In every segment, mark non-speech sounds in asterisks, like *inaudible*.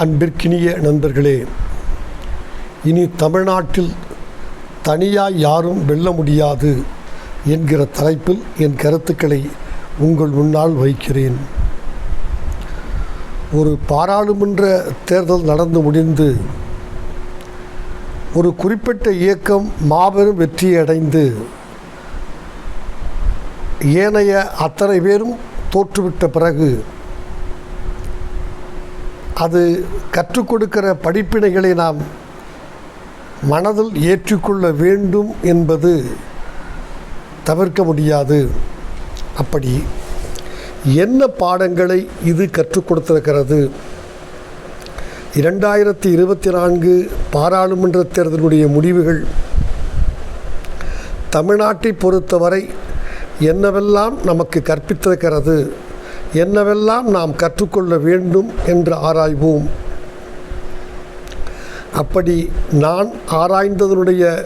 அன்பிற்கினிய நண்பர்களே இனி தமிழ்நாட்டில் தனியாய் யாரும் வெல்ல முடியாது என்கிற தலைப்பில் என் கருத்துக்களை உங்கள் முன்னால் வைக்கிறேன். ஒரு பாராளுமன்ற தேர்தல் நடந்து முடிந்து ஒரு குறிப்பிட்ட இயக்கம் மாபெரும் வெற்றியடைந்து ஏனைய அத்தனை பேரும் தோற்றுவிட்ட பிறகு அது கற்றுக் கொடுக்கிற படிப்பினைகளை நாம் மனதில் ஏற்றுக்கொள்ள வேண்டும் என்பது தவிர்க்க முடியாது. அப்படி என்ன பாடங்களை இது கற்றுக் கொடுத்திருக்கிறது? இரண்டாயிரத்தி இருபத்தி நான்கு பாராளுமன்ற தேர்தலுடைய முடிவுகள். தமிழ்நாட்டை பொறுத்தவரை என்னவெல்லாம் நமக்கு கற்பித்திருக்கிறது? என்னவெல்லாம் நாம் கற்றுக்கொள்ள வேண்டும் என்று ஆராய்வோம். அப்படி நான் ஆராய்ந்ததனுடைய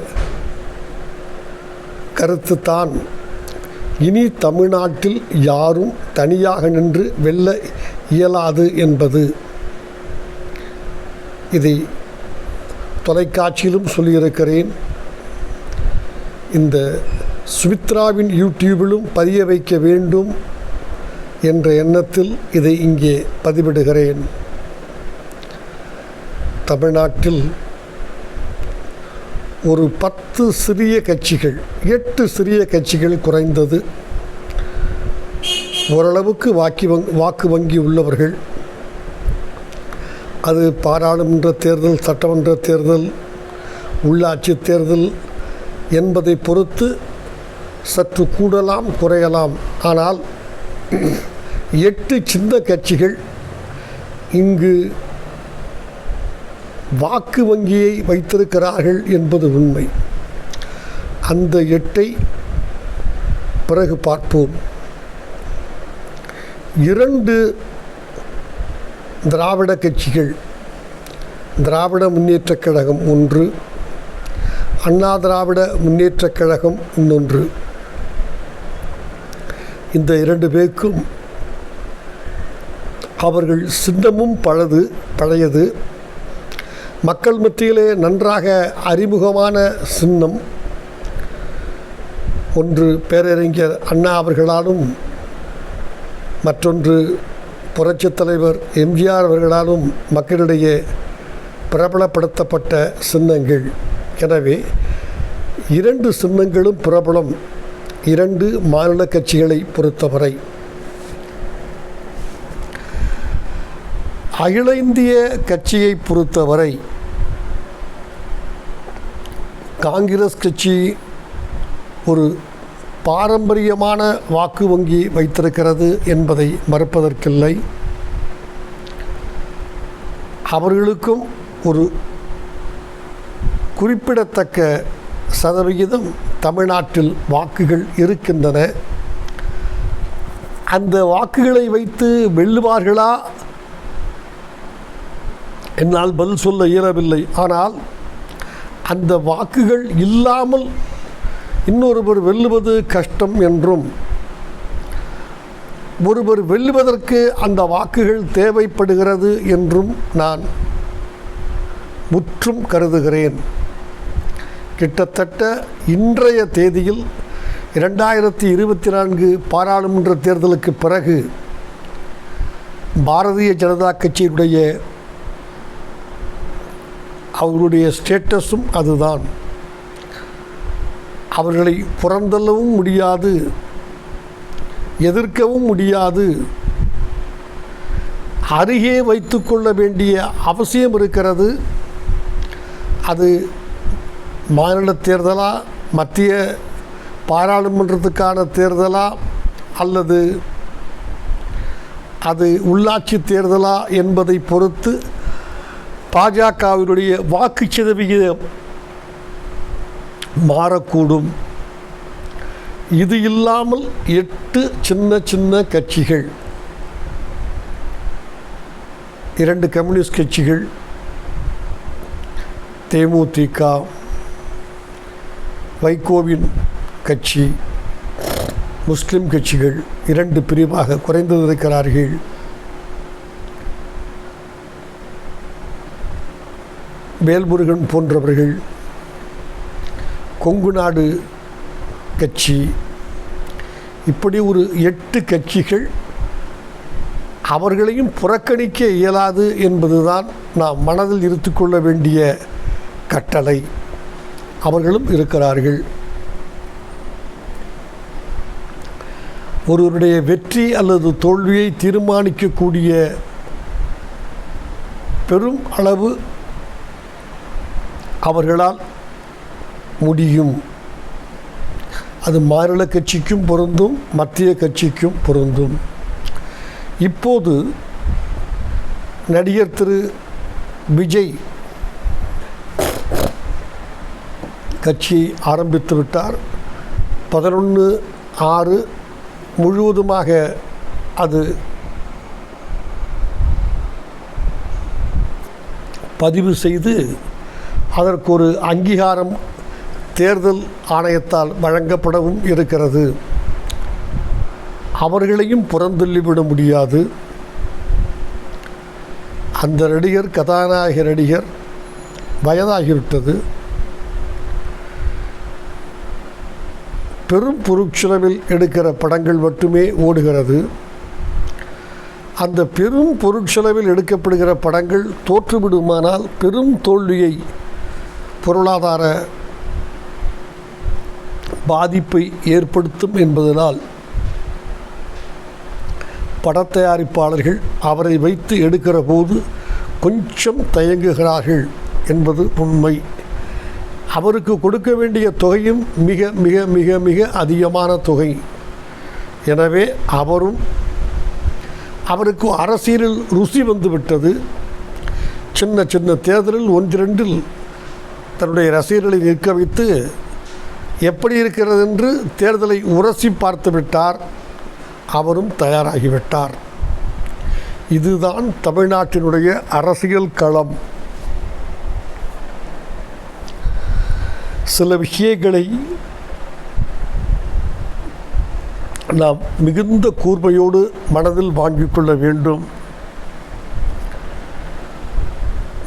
கருத்து தான் இனி தமிழ்நாட்டில் யாரும் தனியாக நின்று வெல்ல இயலாது என்பது. இதை தொலைக்காட்சியிலும் சொல்லியிருக்கிறேன். இந்த சுமித்ராவின் யூடியூபிலும் பதிய வைக்க வேண்டும். என்ற எண்ணத்தில் இதை இங்கே பதிவிடுகிறேன். தமிழ்நாட்டில் ஒரு பத்து சிறிய கட்சிகள் எட்டு சிறிய கட்சிகள் குறைந்தது. ஓரளவுக்கு வாக்கி வங் வாக்கு வங்கி உள்ளவர்கள். அது பாராளுமன்ற தேர்தல் சட்டமன்ற தேர்தல் உள்ளாட்சி தேர்தல் என்பதை பொறுத்து சற்று கூடலாம் குறையலாம். ஆனால் எட்டு சின்ன கட்சிகள் இங்கு வாக்கு வங்கியை வைத்திருக்கிறார்கள் என்பது உண்மை. அந்த எட்டை பிறகு பார்ப்போம். இரண்டு திராவிட கட்சிகள் திராவிட முன்னேற்றக் கழகம் ஒன்று அண்ணா திராவிட முன்னேற்றக் கழகம் இன்னொன்று. இந்த இரண்டு பேருக்கும் அவர்கள் சின்னமும் பழது பழையது. மக்கள் மத்தியிலே நன்றாக அறிமுகமான சின்னம். ஒன்று பேரறிஞர் அண்ணா அவர்களாலும் மற்றொன்று புரட்சித் தலைவர் எம்ஜிஆர் அவர்களாலும் மக்களிடையே பிரபலப்படுத்தப்பட்ட சின்னங்கள். எனவே இரண்டு சின்னங்களும் பிரபலம். இரண்டு மாநில கட்சிகளை பொறுத்தவரை. அகில இந்திய கட்சியை பொறுத்தவரை காங்கிரஸ் கட்சி ஒரு பாரம்பரியமான வாக்கு வங்கி வைத்திருக்கிறது என்பதை மறுப்பதற்கில்லை. அவர்களுக்கும் ஒரு குறிப்பிடத்தக்க சதவிகிதம் தமிழ்நாட்டில் வாக்குகள் இருக்கின்றன. அந்த வாக்குகளை வைத்து வெல்லுவார்களா? என்னால் பதில் சொல்ல இயலவில்லை. ஆனால் அந்த வாக்குகள் இல்லாமல் இன்னொருவர் வெல்லுவது கஷ்டம் என்றும் ஒருவர் வெல்லுவதற்கு அந்த வாக்குகள் தேவைப்படுகிறது என்றும் நான் முற்றும் கருதுகிறேன். கிட்டத்தட்ட இன்றைய தேதியில் இரண்டாயிரத்தி இருபத்தி நான்கு பாராளுமன்ற தேர்தலுக்கு பிறகு பாரதிய ஜனதா கட்சியினுடைய அவர்களுடைய ஸ்டேட்டஸும் அதுதான். அவர்களை புறந்தள்ளவும் முடியாது எதிர்க்கவும் முடியாது. அருகே வைத்து கொள்ள வேண்டிய அவசியம் இருக்கிறது. அது மாநில தேர்தலா மத்திய பாராளுமன்றத்துக்கான தேர்தலா அல்லது அது உள்ளாட்சி தேர்தலா என்பதை பொறுத்து பாஜகவினுடைய வாக்கு சதவிகிதம் மாறக்கூடும். இது இல்லாமல் எட்டு சின்ன சின்ன கட்சிகள் இரண்டு கம்யூனிஸ்ட் கட்சிகள் தேமுதிக வைகோவின் கட்சி முஸ்லிம் கட்சிகள் இரண்டு பிரிவாக குறைந்திருக்கிறார்கள். வேல்முருகன் போன்றவர்கள் கொங்கு நாடு கட்சி. இப்படி ஒரு எட்டு கட்சிகள் அவர்களையும் புறக்கணிக்க இயலாது என்பதுதான் நாம் மனதில் இருத்துக்கொள்ள வேண்டிய கட்டளை. அவர்களும் இருக்கிறார்கள். ஒருவருடைய வெற்றி அல்லது தோல்வியை தீர்மானிக்கக்கூடிய பெரும் அளவு அவர்களால் முடியும். அது மாநில கட்சிக்கும் பொருந்தும் மத்திய கட்சிக்கும் பொருந்தும். இப்போது நடிகர் திரு விஜய் கட்சி ஆரம்பித்து விட்டார். பதினொன்று ஆறு முழுவதுமாக அது பதிவு செய்து அதற்கு ஒரு அங்கீகாரம் தேர்தல் ஆணையத்தால் வழங்கப்படவும் இருக்கிறது. அவர்களையும் புறந்தள்ளிவிட முடியாது. அந்த நடிகர் கதாநாயக நடிகர் வயதாகிவிட்டது. பெரும் பொருட்செலவில் எடுக்கிற படங்கள் மட்டுமே ஓடுகிறது. அந்த பெரும் பொருட்செலவில் எடுக்கப்படுகிற படங்கள் தோற்றுவிடுமானால் பெரும் தோல்வியை பொருளாதார பாதிப்பை ஏற்படுத்தும் என்பதனால் படத்தயாரிப்பாளர்கள் அவரை வைத்து எடுக்கிற போது கொஞ்சம் தயங்குகிறார்கள் என்பது உண்மை. அவருக்கு கொடுக்க வேண்டிய தொகையும் மிக மிக மிக மிக அதிகமான தொகை. எனவே அவரும் அவருக்கு அரசியலில் ருசி வந்துவிட்டது. சின்ன சின்ன தேர்தலில் ஒன்றிரண்டில் தன்னுடைய ரசிகர்களை நிற்க வைத்து எப்படி இருக்கிறது என்று தேர்தலை உரசி பார்த்து விட்டார். அவரும் தயாராகிவிட்டார். இதுதான் தமிழ்நாட்டினுடைய அரசியல் களம். சில விஷயங்களை நாம் மிகுந்த கூர்மையோடு மனதில் வாங்கிக் கொள்ள வேண்டும்.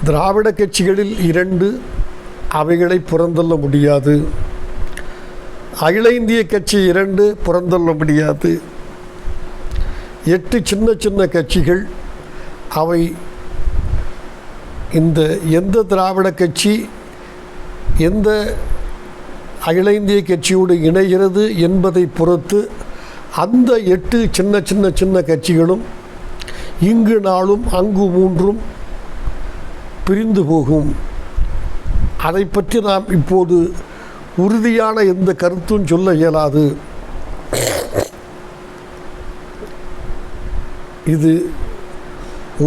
திராவிட கட்சிகளில் இரண்டு அவைகளை புறந்தள்ள முடியாது. அகில இந்திய கட்சி இரண்டு புறந்தள்ள முடியாது. எட்டு சின்ன சின்ன கட்சிகள். அவை இந்த எந்த திராவிட கட்சி எந்த அகில இந்திய கட்சியோடு இணைகிறது என்பதை பொறுத்து அந்த எட்டு சின்ன சின்ன சின்ன கட்சிகளும் இங்கு நாளும் அங்கு மூன்றும் பிரிந்து போகும். அதை பற்றி நாம் இப்போது உறுதியான எந்த கருத்தும் சொல்ல இயலாது. இது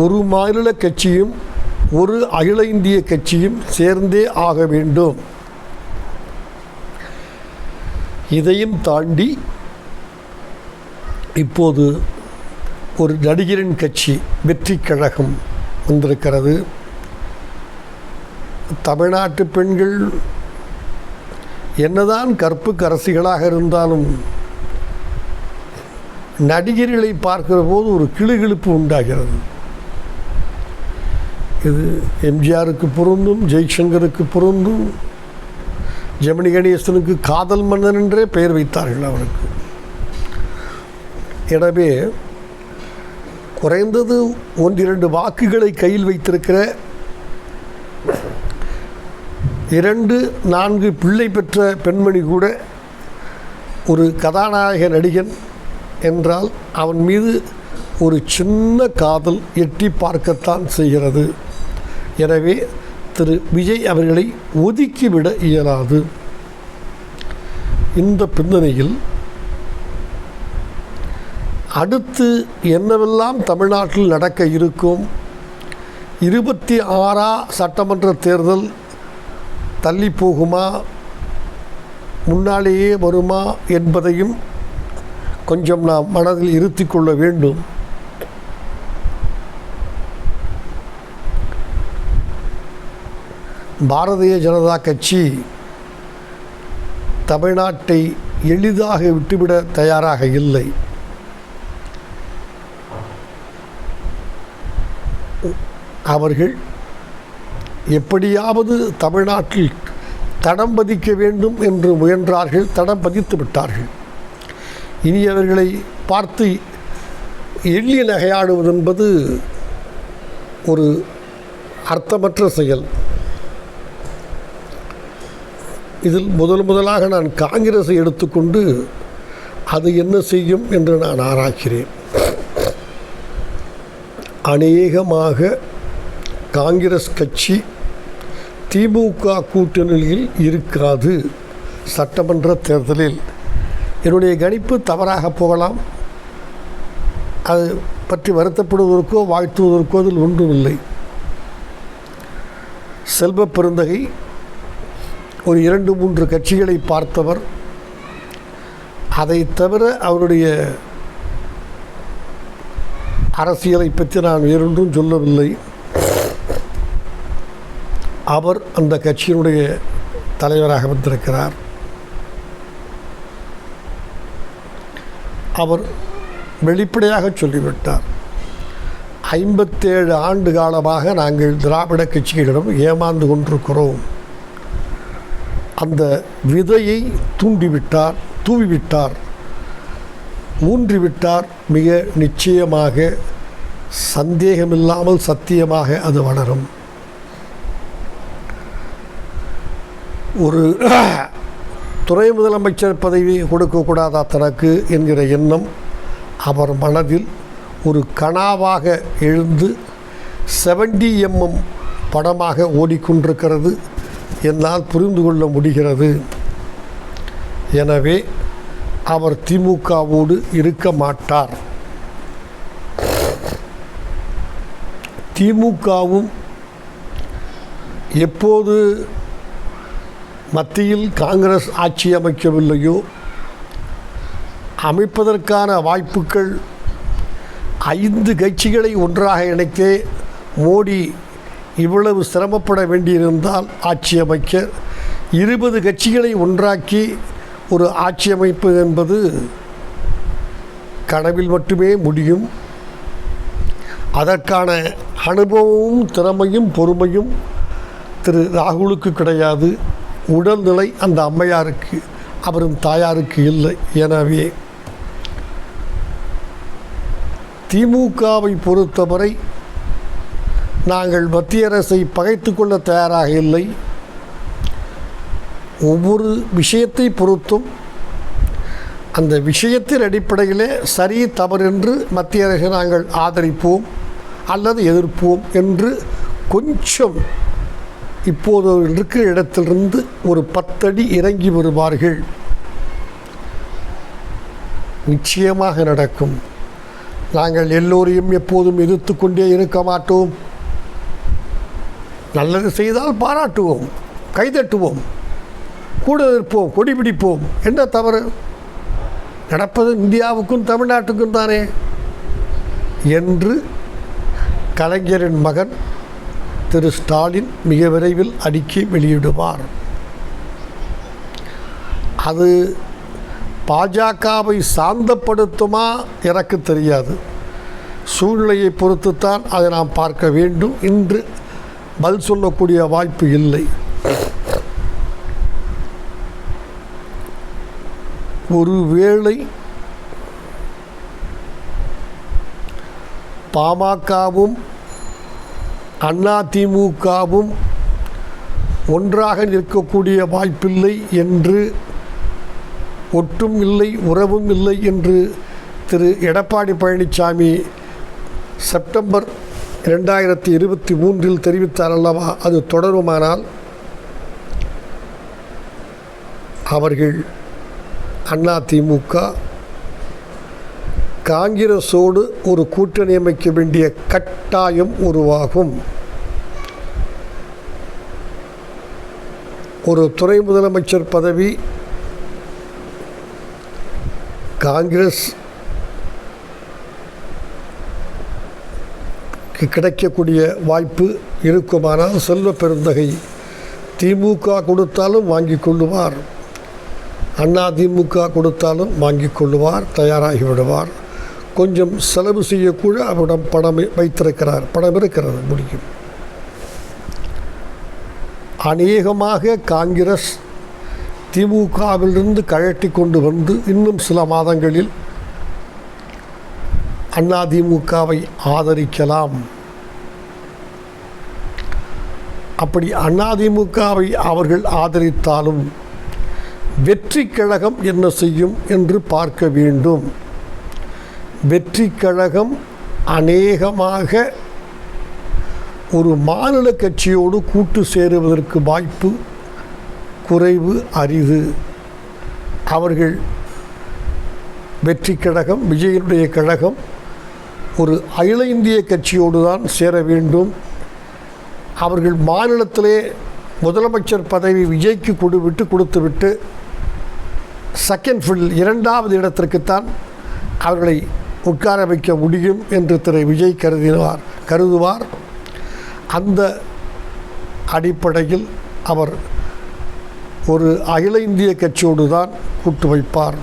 ஒரு மாநில கட்சியும் ஒரு அகில இந்திய கட்சியும் சேர்ந்தே ஆக வேண்டும். இதையும் தாண்டி இப்போது ஒரு நடிகரின் கட்சி வெற்றி கழகம் வந்திருக்கிறது. தமிழ்நாட்டு பெண்கள் என்னதான் கற்பு கரசிகளாக இருந்தாலும் நடிகர்களை பார்க்கிற போது ஒரு கிளுகிழுப்பு உண்டாகிறது. இது எம்ஜிஆருக்கு பொருந்தும் ஜெய்சங்கருக்கு பொருந்தும் ஜெமினி கணேசனுக்கு காதல் மன்னன் என்றே பெயர் வைத்தார்கள் அவனுக்கு எனவே குறைந்தது ஒன்றிரண்டு வாக்குகளை கையில் வைத்திருக்கிற இரண்டு நான்கு பிள்ளை பெற்ற பெண்மணி கூட ஒரு கதாநாயக நடிகன் என்றால் அவன் மீது ஒரு சின்ன காதல் எட்டி பார்க்கத்தான் செய்கிறது. எனவே திரு. விஜய் அவர்களை ஒதுக்கிவிட இயலாது. இந்த பின்னணியில் அடுத்து என்னவெல்லாம் தமிழ்நாட்டில் நடக்க இருக்கும்? இருபத்தி ஆறா சட்டமன்ற தேர்தல் தள்ளி போகுமா? முன்னாலேயே வருமா என்பதையும் கொஞ்சம் நாம் மனதில் இருத்தி கொள்ள வேண்டும். பாரதிய ஜனதா கட்சி தமிழ்நாட்டை எளிதாக விட்டுவிட தயாராக இல்லை. அவர்கள் எப்படியாவது தமிழ்நாட்டில் தடம் பதிக்க வேண்டும் என்று முயன்றார்கள் தடம் பதித்து விட்டார்கள். இனி அவர்களை பார்த்து எள்ளி நகையாடுவது என்பது ஒரு அர்த்தமற்ற செயல். இதில் முதல் முதலாக நான் காங்கிரஸை எடுத்துக்கொண்டு அது என்ன செய்யும் என்று நான் ஆராய்கிறேன். அநேகமாக காங்கிரஸ் கட்சி திமுக கூட்டணியில் இருக்காது சட்டமன்ற தேர்தலில். என்னுடைய கணிப்பு தவறாக போகலாம். அது பற்றி வருத்தப்படுவதற்கோ வாழ்த்துவதற்கோ அதில் ஒன்றும் இல்லை செல்வ பெருந்தகை ஒரு இரண்டு மூன்று கட்சிகளை பார்த்தவர். அதை தவிர அவருடைய அரசியலை பற்றி நான் வேறொன்றும் சொல்லவில்லை. அவர் அந்த கட்சியினுடைய தலைவராக வந்திருக்கிறார். அவர் வெளிப்படையாக சொல்லிவிட்டார். ஐம்பத்தேழு ஆண்டு காலமாக நாங்கள் திராவிட கட்சிகளிடம் ஏமாந்து கொண்டிருக்கிறோம். அந்த விதையை தூண்டிவிட்டார் தூவிவிட்டார் ஊன்றிவிட்டார் மிக நிச்சயமாக சந்தேகமில்லாமல் சத்தியமாக அது வளரும். ஒரு துறை முதலமைச்சர் பதவி கொடுக்கக்கூடாதா தனக்கு என்கிற எண்ணம் அவர் மனதில் ஒரு கனாவாக எழுந்து செவன்டி எம்எம் படமாக ஓடிக்கொண்டிருக்கிறது என்னால் புரிந்து கொள்ள முடிகிறது. எனவே அவர் திமுகவோடு இருக்க மாட்டார். திமுகவும் எப்போது மத்தியில் காங்கிரஸ் ஆட்சி அமைக்கவில்லையோ? அமைப்பதற்கான வாய்ப்புகள் ஐந்து கட்சிகளை ஒன்றாக இணைத்தே மோடி இவ்வளவு சிரமப்பட வேண்டியிருந்தால் ஆட்சி அமைக்க இருபது கட்சிகளை ஒன்றாக்கி ஒரு ஆட்சி அமைப்பு என்பது கனவில் மட்டுமே முடியும். அதற்கான அனுபவமும் திறமையும் பொறுமையும் திரு ராகுலுக்கு கிடையாது. உடல்நிலை அந்த அம்மையாருக்கு அவரும் தாயாருக்கு இல்லை. எனவே திமுகவை பொறுத்தவரை நாங்கள் மத்திய அரசை பகைத்து கொள்ள தயாராக இல்லை. ஒவ்வொரு விஷயத்தை பொறுத்தும் அந்த விஷயத்தின் அடிப்படையிலே சரி தவறு என்று மத்திய அரசை நாங்கள் ஆதரிப்போம் அல்லது எதிர்ப்போம் என்று கொஞ்சம் இப்போது இருக்கிற இடத்திலிருந்து ஒரு பத்தடி இறங்கி வருவார்கள். நிச்சயமாக நடக்கும். நாங்கள் எல்லோரையும் எப்போதும் எதிர்த்து கொண்டே இருக்க மாட்டோம். நல்லது செய்தால் பாராட்டுவோம் கைதட்டுவோம் கூட இருப்போம் கொடி பிடிப்போம். என்ன தவறு? நடப்பது இந்தியாவுக்கும் தமிழ்நாட்டுக்கும் தானே? என்று கலைஞரின் மகன் திரு ஸ்டாலின் மிக விரைவில் அறிக்கை வெளியிடுவார். அது பாஜகவை சாந்தப்படுத்துமா எனக்கு தெரியாது. சூழ்நிலையை பொறுத்துத்தான் அதை நாம் பார்க்க வேண்டும். இன்று பதில் சொல்லக்கூடிய வாய்ப்பு இல்லை. ஒருவேளை பாமகவும் அதிமுகவும் ஒன்றாக நிற்கக்கூடிய வாய்ப்பில்லை என்று ஒட்டும் இல்லை உறவும் இல்லை என்று திரு எடப்பாடி பழனிசாமி செப்டம்பர் ரெண்டாயிரத்தி இருபத்தி மூன்றில் தெரிவித்தார் அல்லவா? அது தொடருமானால் அவர்கள் அதிமுக காங்கிரஸோடு ஒரு கூட்டணி அமைக்க வேண்டிய கட்டாயம் உருவாகும். ஒரு துணை முதலமைச்சர் பதவி காங்கிரஸ் கிடைக்கக்கூடிய வாய்ப்பு இருக்குமானால் செல்வ பெருந்தகை திமுக கொடுத்தாலும் வாங்கி கொள்ளுவார். அண்ணா திமுக கொடுத்தாலும் வாங்கி கொள்ளுவார் தயாராகி விடுவார். கொஞ்சம் செலவு செய்யக்கூட அவரிடம் பணம் வைத்திருக்கிறார். பணம் இருக்கிறது முடியும் அநேகமாக காங்கிரஸ் திமுகவிலிருந்து கழட்டி கொண்டு வந்து இன்னும் சில மாதங்களில் அதிமுகவை ஆதரிக்கலாம். அப்படி அதிமுகவை அவர்கள் ஆதரித்தாலும் வெற்றி கழகம் என்ன செய்யும் என்று பார்க்க வேண்டும். வெற்றி கழகம் அநேகமாக ஒரு மாநில கட்சியோடு கூட்டு சேருவதற்கு வாய்ப்பு குறைவு அரிது. அவர்கள் வெற்றி கழகம் விஜயனுடைய கழகம் ஒரு அகில இந்திய கட்சியோடு தான் சேர வேண்டும். அவர்கள் மாநிலத்திலே முதலமைச்சர் பதவி விஜய்க்கு கொடுவிட்டு கொடுத்துவிட்டு செகண்ட் ஃபில் இரண்டாவது இடத்திற்குத்தான் அவர்களை உட்கார வைக்க முடியும் என்று திரு விஜய் கருதினார் கருதுவார். அந்த அடிப்படையில் அவர் ஒரு அகில இந்திய கட்சியோடு தான் கூட்டு வைப்பார்.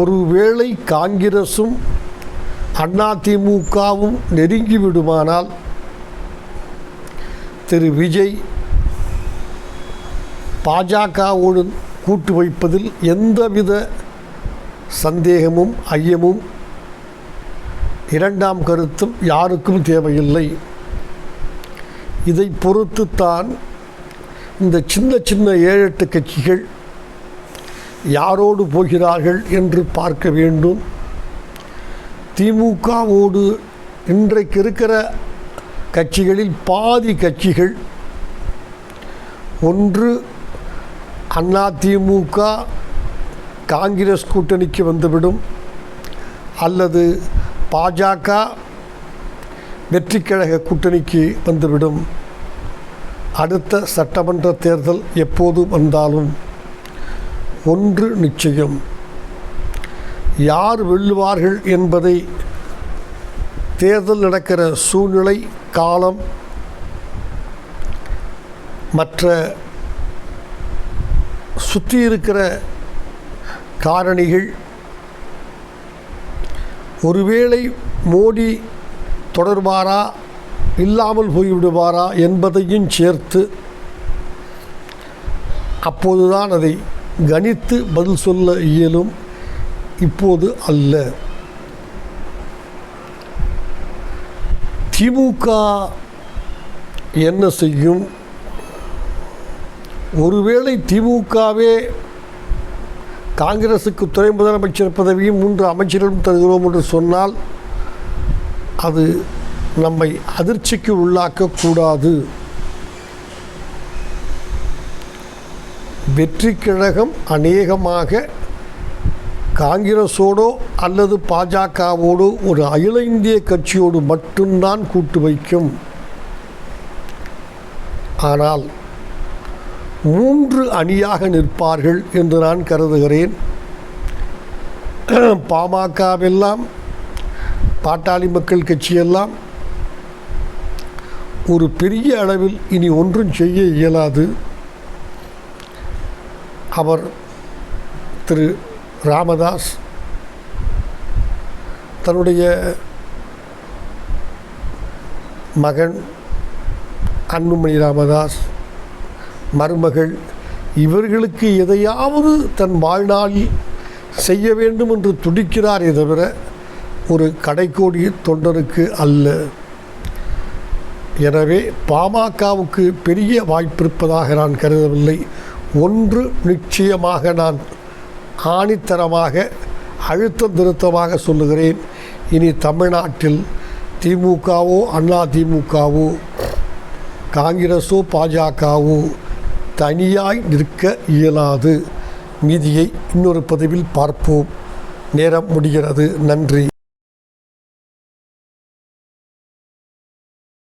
ஒருவேளை காங்கிரசும் அதிமுகவும் நெருங்கி விடுமானால் திரு விஜய் பாஜகவோடு கூட்டு வைப்பதில் எந்தவித சந்தேகமும் ஐயமும் இரண்டாம் கருத்தும் யாருக்கும் தேவையில்லை. இதை பொறுத்துத்தான் இந்த சின்ன சின்ன ஏழு எட்டு கட்சிகள் யாரோடு போகிறார்கள் என்று பார்க்க வேண்டும். திமுகவோடு இன்றைக்கு இருக்கிற கட்சிகளில் பாதி கட்சிகள் ஒன்று அதிமுக காங்கிரஸ் கூட்டணிக்கு வந்துவிடும் அல்லது பாஜக வெற்றிக்கழக கூட்டணிக்கு வந்துவிடும். அடுத்த சட்டமன்ற தேர்தல் எப்போது வந்தாலும் ஒன்று நிச்சயம். யார் வெல்லுவார்கள் என்பதை தேர்தல் நடக்கிற சூழ்நிலை காலம் மற்ற சுற்றி இருக்கிற காரணிகள். ஒருவேளை மோடி தொடர்பாரா இல்லாமல் போய்விடுவாரா என்பதையும் சேர்த்து அப்போதுதான் அதை கணித்து பதில் சொல்ல இயலும். இப்போது அல்ல. திமுக என்ன செய்யும்? ஒருவேளை திமுகவே காங்கிரசுக்கு துணை முதலமைச்சர் பதவியும் மூன்று அமைச்சர்களும் தருகிறோம் என்று சொன்னால் அது நம்மை அதிர்ச்சிக்கு உள்ளாக்கக்கூடாது. வெற்றி கழகம் அநேகமாக காங்கிரஸோடோ அல்லது பாஜகவோடோ ஒரு அகில இந்திய கட்சியோடு மட்டும்தான் கூட்டு வைக்கும். ஆனால் மூன்று அணியாக நிற்பார்கள் என்று நான் கருதுகிறேன். *clears throat* பாமகவெல்லாம் பாட்டாளி மக்கள் கட்சியெல்லாம் ஒரு பெரிய அளவில் இனி ஒன்றும் செய்ய இயலாது. அவர் திரு ராமதாஸ் தன்னுடைய மகன் அன்புமணி ராமதாஸ் மருமகள் இவர்களுக்கு எதையாவது தன் வாழ்நாளில் செய்ய வேண்டும் என்று துடிக்கிறாரே தவிர ஒரு கடைக்கோடி தொண்டருக்கு அல்ல. எனவே பாமகவுக்கு பெரிய வாய்ப்பிருப்பதாக நான் கருதவில்லை. ஒன்று நிச்சயமாக நான் ஆணித்தரமாக அழுத்தம் திருத்தமாக சொல்லுகிறேன். இனி தமிழ்நாட்டில் திமுகவோ அண்ணா திமுகவோ காங்கிரஸோ பாஜகவோ தனியாய் நிற்க இயலாது. மீதியை இன்னொரு பதிவில் பார்ப்போம். நேரம் முடிகிறது. நன்றி.